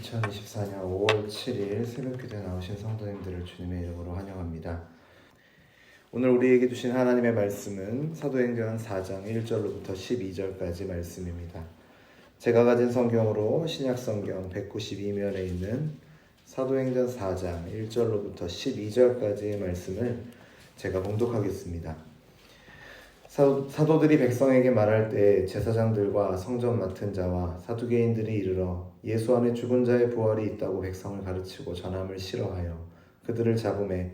2024년 5월 7일 새벽 기도에 나오신 성도님들을 주님의 이름으로 환영합니다. 오늘 우리에게 주신 하나님의 말씀은 사도행전 4장 1절로부터 12절까지 말씀입니다. 제가 가진 성경으로 신약 성경 192면에 있는 사도행전 4장 1절로부터 12절까지의 말씀을 제가 봉독하겠습니다. 사도, 사도들이 백성에게 말할 때 제사장들과 성전 맡은 자와 사두개인들이 이르러 예수 안에 죽은 자의 부활이 있다고 백성을 가르치고 전함을 싫어하여 그들을 잡음에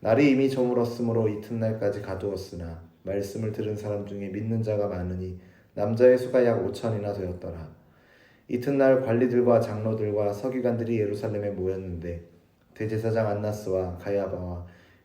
날이 이미 저물었으므로 이튿날까지 가두었으나 말씀을 들은 사람 중에 믿는 자가 많으니 남자의 수가 약 5천이나 되었더라. 이튿날 관리들과 장로들과 서기관들이 예루살렘에 모였는데 대제사장 안나스와 가야바와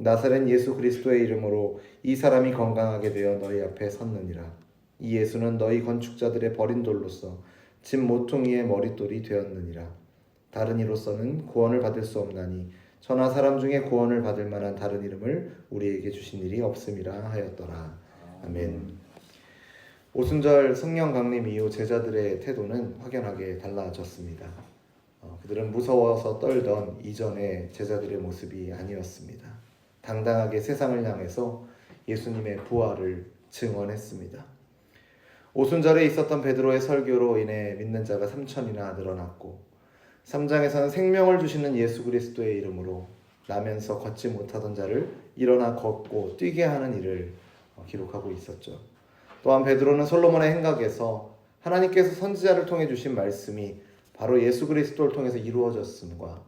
나사렛 예수 그리스도의 이름으로 이 사람이 건강하게 되어 너희 앞에 섰느니라. 이 예수는 너희 건축자들의 버린 돌로서 집 모퉁이의 머릿돌이 되었느니라. 다른 이로서는 구원을 받을 수 없나니 천하 사람 중에 구원을 받을 만한 다른 이름을 우리에게 주신 일이 없음이라 하였더라. 아멘. 오순절 성령 강림 이후 제자들의 태도는 확연하게 달라졌습니다. 어, 그들은 무서워서 떨던 이전의 제자들의 모습이 아니었습니다. 당당하게 세상을 향해서 예수님의 부활을 증언했습니다. 오순절에 있었던 베드로의 설교로 인해 믿는 자가 3천이나 늘어났고 3장에서는 생명을 주시는 예수 그리스도의 이름으로 나면서 걷지 못하던 자를 일어나 걷고 뛰게 하는 일을 어, 기록하고 있었죠. 또한 베드로는 솔로몬의 행각에서 하나님께서 선지자를 통해 주신 말씀이 바로 예수 그리스도를 통해서 이루어졌음과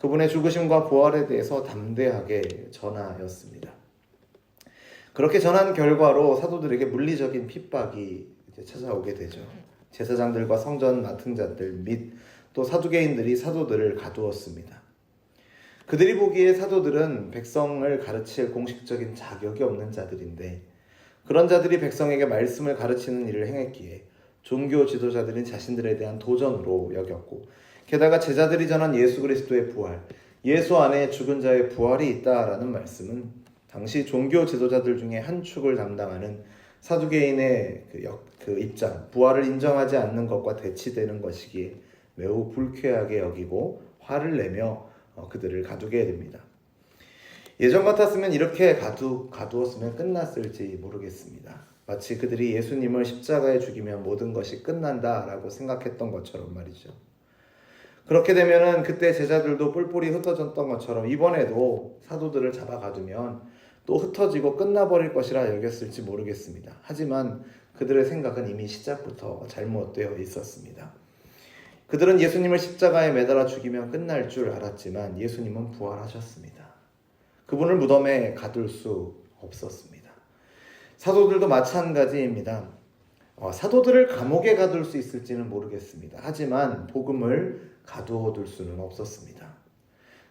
그분의 죽으심과 부활에 대해서 담대하게 전하였습니다. 그렇게 전한 결과로 사도들에게 물리적인 핍박이 찾아오게 되죠. 제사장들과 성전 맡은 자들 및 또 사두개인들이 사도들을 가두었습니다. 그들이 보기에 사도들은 백성을 가르칠 공식적인 자격이 없는 자들인데 그런 자들이 백성에게 말씀을 가르치는 일을 행했기에 종교 지도자들은 자신들에 대한 도전으로 여겼고 게다가 제자들이 전한 예수 그리스도의 부활, 예수 안에 죽은 자의 부활이 있다라는 말씀은 당시 종교 지도자들 중에 한 축을 담당하는 사두개인의 그, 역, 그 입장, 부활을 인정하지 않는 것과 대치되는 것이기에 매우 불쾌하게 여기고 화를 내며 어, 그들을 가두게 됩니다. 예전 같았으면 이렇게 가두, 가두었으면 끝났을지 모르겠습니다. 마치 그들이 예수님을 십자가에 죽이면 모든 것이 끝난다라고 생각했던 것처럼 말이죠. 그렇게 되면은 그때 제자들도 뿔뿔이 흩어졌던 것처럼 이번에도 사도들을 잡아 가두면 또 흩어지고 끝나버릴 것이라 여겼을지 모르겠습니다. 하지만 그들의 생각은 이미 시작부터 잘못되어 있었습니다. 그들은 예수님을 십자가에 매달아 죽이면 끝날 줄 알았지만 예수님은 부활하셨습니다. 그분을 무덤에 가둘 수 없었습니다. 사도들도 마찬가지입니다. 어, 사도들을 감옥에 가둘 수 있을지는 모르겠습니다. 하지만 복음을 가두어둘 수는 없었습니다.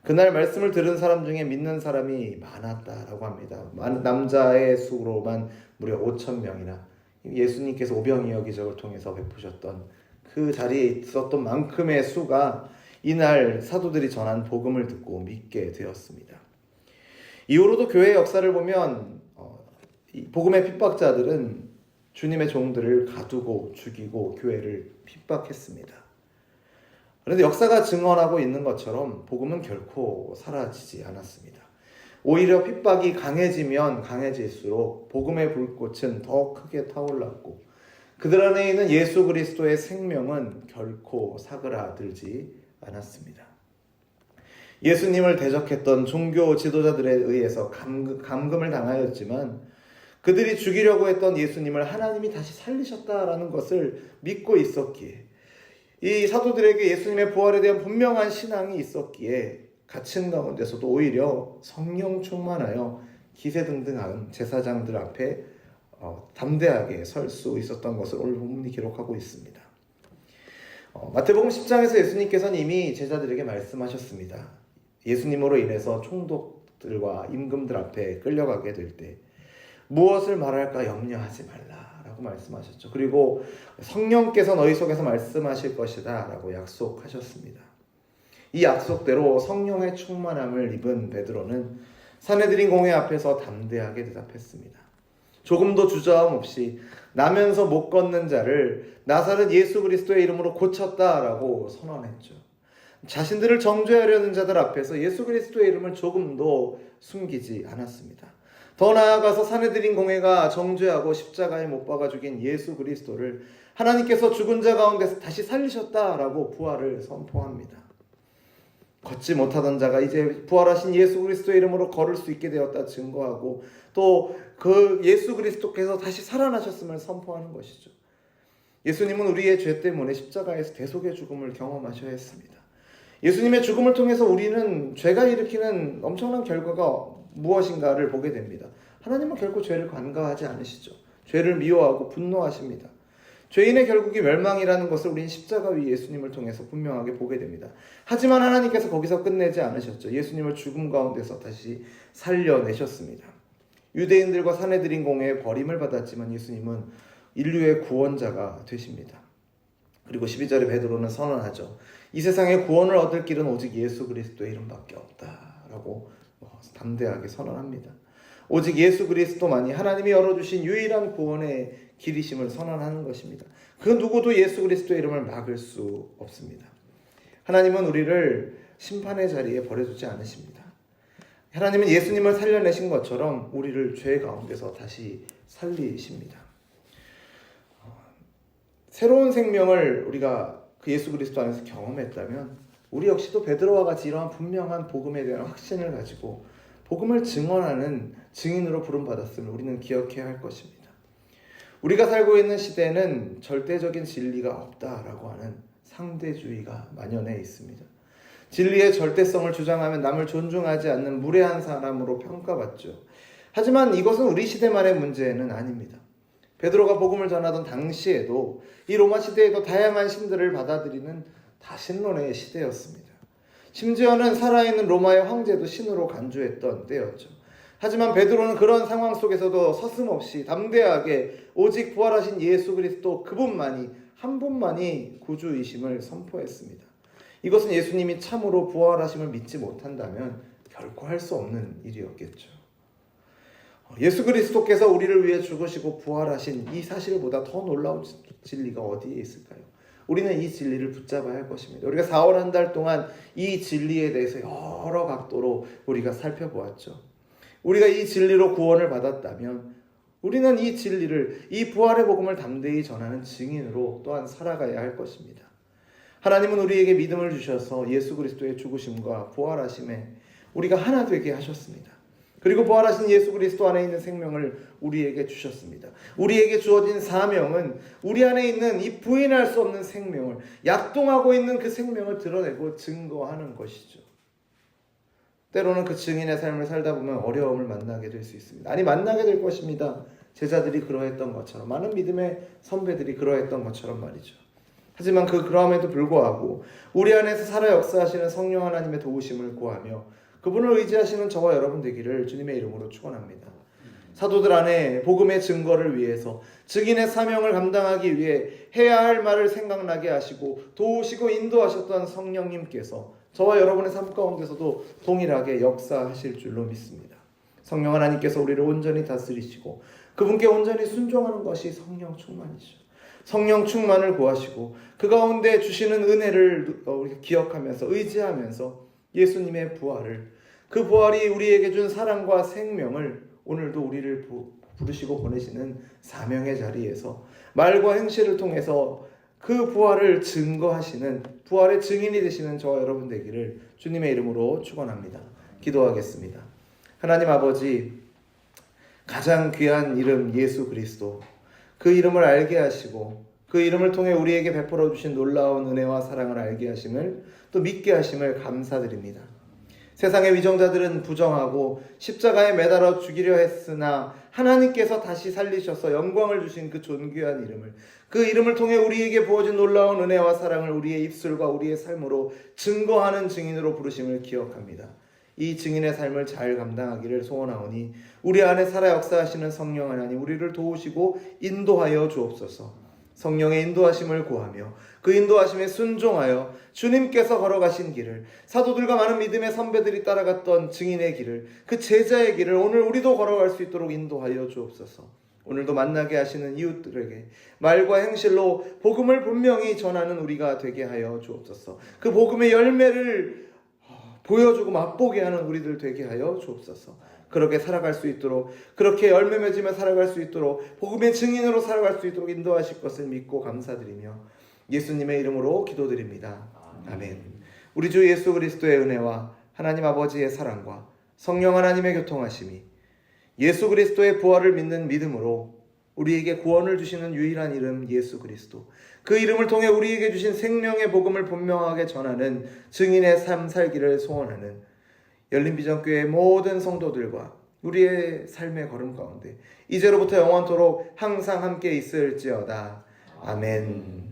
그날 말씀을 들은 사람 중에 믿는 사람이 많았다라고 합니다. 남자의 수로만 무려 5천 명이나 예수님께서 오병이어 기적을 통해서 베푸셨던 그 자리에 있었던 만큼의 수가 이날 사도들이 전한 복음을 듣고 믿게 되었습니다. 이후로도 교회 역사를 보면 어, 복음의 핍박자들은 주님의 종들을 가두고 죽이고 교회를 핍박했습니다. 그런데 역사가 증언하고 있는 것처럼 복음은 결코 사라지지 않았습니다. 오히려 핍박이 강해지면 강해질수록 복음의 불꽃은 더 크게 타올랐고 그들 안에 있는 예수 그리스도의 생명은 결코 사그라들지 않았습니다. 예수님을 대적했던 종교 지도자들에 의해서 감금, 감금을 당하였지만 그들이 죽이려고 했던 예수님을 하나님이 다시 살리셨다라는 것을 믿고 있었기에 이 사도들에게 예수님의 부활에 대한 분명한 신앙이 있었기에 갇힌 가운데서도 오히려 성령 충만하여 기세등등한 제사장들 앞에 어, 담대하게 설 수 있었던 것을 오늘 본문이 기록하고 있습니다. 어, 마태복음 10장에서 예수님께서는 이미 제자들에게 말씀하셨습니다. 예수님으로 인해서 총독들과 임금들 앞에 끌려가게 될 때 무엇을 말할까 염려하지 말라 라고 말씀하셨죠. 그리고 성령께서 너희 속에서 말씀하실 것이다라고 약속하셨습니다. 이 약속대로 성령의 충만함을 입은 베드로는 사내들인 공회 앞에서 담대하게 대답했습니다. 조금도 주저함 없이 나면서 못 걷는 자를 나사렛 예수 그리스도의 이름으로 고쳤다라고 선언했죠. 자신들을 정죄하려는 자들 앞에서 예수 그리스도의 이름을 조금도 숨기지 않았습니다. 더 나아가서 사내들인 공회가 정죄하고 십자가에 못 박아 죽인 예수 그리스도를 하나님께서 죽은 자 가운데서 다시 살리셨다라고 부활을 선포합니다. 걷지 못하던 자가 이제 부활하신 예수 그리스도의 이름으로 걸을 수 있게 되었다 증거하고 또 그 예수 그리스도께서 다시 살아나셨음을 선포하는 것이죠. 예수님은 우리의 죄 때문에 십자가에서 대속의 죽음을 경험하셔야 했습니다. 예수님의 죽음을 통해서 우리는 죄가 일으키는 엄청난 결과가 무엇인가를 보게 됩니다. 하나님은 결코 죄를 간과하지 않으시죠. 죄를 미워하고 분노하십니다. 죄인의 결국이 멸망이라는 것을 우리는 십자가 위 예수님을 통해서 분명하게 보게 됩니다. 하지만 하나님께서 거기서 끝내지 않으셨죠. 예수님을 죽음 가운데서 다시 살려내셨습니다. 유대인들과 사내들인 공회에 버림을 받았지만 예수님은 인류의 구원자가 되십니다. 그리고 12절에 베드로는 선언하죠. 이 세상에 구원을 얻을 길은 오직 예수 그리스도의 이름밖에 없다라고 뭐 담대하게 선언합니다. 오직 예수 그리스도만이 하나님이 열어주신 유일한 구원의 길이심을 선언하는 것입니다. 그 누구도 예수 그리스도의 이름을 막을 수 없습니다. 하나님은 우리를 심판의 자리에 버려두지 않으십니다. 하나님은 예수님을 살려내신 것처럼 우리를 죄 가운데서 다시 살리십니다. 새로운 생명을 우리가 그 예수 그리스도 안에서 경험했다면 우리 역시도 베드로와 같이 이러한 분명한 복음에 대한 확신을 가지고 복음을 증언하는 증인으로 부름받았음을 우리는 기억해야 할 것입니다. 우리가 살고 있는 시대는 절대적인 진리가 없다라고 하는 상대주의가 만연해 있습니다. 진리의 절대성을 주장하면 남을 존중하지 않는 무례한 사람으로 평가받죠. 하지만 이것은 우리 시대만의 문제는 아닙니다. 베드로가 복음을 전하던 당시에도 이 로마 시대에도 다양한 신들을 받아들이는 다 신론의 시대였습니다. 심지어는 살아있는 로마의 황제도 신으로 간주했던 때였죠. 하지만 베드로는 그런 상황 속에서도 서슴없이 담대하게 오직 부활하신 예수 그리스도 그분만이 한 분만이 구주이심을 선포했습니다. 이것은 예수님이 참으로 부활하심을 믿지 못한다면 결코 할 수 없는 일이었겠죠. 예수 그리스도께서 우리를 위해 죽으시고 부활하신 이 사실보다 더 놀라운 진리가 어디에 있을까요? 우리는 이 진리를 붙잡아야 할 것입니다. 우리가 4월 한 달 동안 이 진리에 대해서 여러 각도로 우리가 살펴보았죠. 우리가 이 진리로 구원을 받았다면 우리는 이 진리를 이 부활의 복음을 담대히 전하는 증인으로 또한 살아가야 할 것입니다. 하나님은 우리에게 믿음을 주셔서 예수 그리스도의 죽으심과 부활하심에 우리가 하나 되게 하셨습니다. 그리고 부활하신 예수 그리스도 안에 있는 생명을 우리에게 주셨습니다. 우리에게 주어진 사명은 우리 안에 있는 이 부인할 수 없는 생명을 약동하고 있는 그 생명을 드러내고 증거하는 것이죠. 때로는 그 증인의 삶을 살다 보면 어려움을 만나게 될 수 있습니다. 아니 만나게 될 것입니다. 제자들이 그러했던 것처럼 많은 믿음의 선배들이 그러했던 것처럼 말이죠. 하지만 그 그럼에도 불구하고 우리 안에서 살아 역사하시는 성령 하나님의 도우심을 구하며 그분을 의지하시는 저와 여러분 되기를 주님의 이름으로 축원합니다. 사도들 안에 복음의 증거를 위해서 증인의 사명을 감당하기 위해 해야 할 말을 생각나게 하시고 도우시고 인도하셨던 성령님께서 저와 여러분의 삶 가운데서도 동일하게 역사하실 줄로 믿습니다. 성령 하나님께서 우리를 온전히 다스리시고 그분께 온전히 순종하는 것이 성령 충만이죠. 성령 충만을 구하시고 그 가운데 주시는 은혜를 기억하면서 의지하면서 예수님의 부활을 그 부활이 우리에게 준 사랑과 생명을 오늘도 우리를 부르시고 보내시는 사명의 자리에서 말과 행실을 통해서 그 부활을 증거하시는 부활의 증인이 되시는 저와 여러분 되기를 주님의 이름으로 축원합니다. 기도하겠습니다. 하나님 아버지 가장 귀한 이름 예수 그리스도 그 이름을 알게 하시고 그 이름을 통해 우리에게 베풀어 주신 놀라운 은혜와 사랑을 알게 하심을 또 믿게 하심을 감사드립니다. 세상의 위정자들은 부정하고 십자가에 매달아 죽이려 했으나 하나님께서 다시 살리셔서 영광을 주신 그 존귀한 이름을 그 이름을 통해 우리에게 부어진 놀라운 은혜와 사랑을 우리의 입술과 우리의 삶으로 증거하는 증인으로 부르심을 기억합니다. 이 증인의 삶을 잘 감당하기를 소원하오니 우리 안에 살아 역사하시는 성령 하나님 우리를 도우시고 인도하여 주옵소서. 성령의 인도하심을 구하며 그 인도하심에 순종하여 주님께서 걸어가신 길을 사도들과 많은 믿음의 선배들이 따라갔던 증인의 길을 그 제자의 길을 오늘 우리도 걸어갈 수 있도록 인도하여 주옵소서. 오늘도 만나게 하시는 이웃들에게 말과 행실로 복음을 분명히 전하는 우리가 되게 하여 주옵소서. 그 복음의 열매를 보여주고 맛보게 하는 우리들 되게 하여 주옵소서. 그렇게 살아갈 수 있도록 그렇게 열매 맺으며 살아갈 수 있도록 복음의 증인으로 살아갈 수 있도록 인도하실 것을 믿고 감사드리며 예수님의 이름으로 기도드립니다. 아멘. 우리 주 예수 그리스도의 은혜와 하나님 아버지의 사랑과 성령 하나님의 교통하심이 예수 그리스도의 부활을 믿는 믿음으로 우리에게 구원을 주시는 유일한 이름 예수 그리스도. 그 이름을 통해 우리에게 주신 생명의 복음을 분명하게 전하는 증인의 삶 살기를 소원하는 열린비전교회 모든 성도들과 우리의 삶의 걸음 가운데 이제로부터 영원토록 항상 함께 있을지어다. 아멘.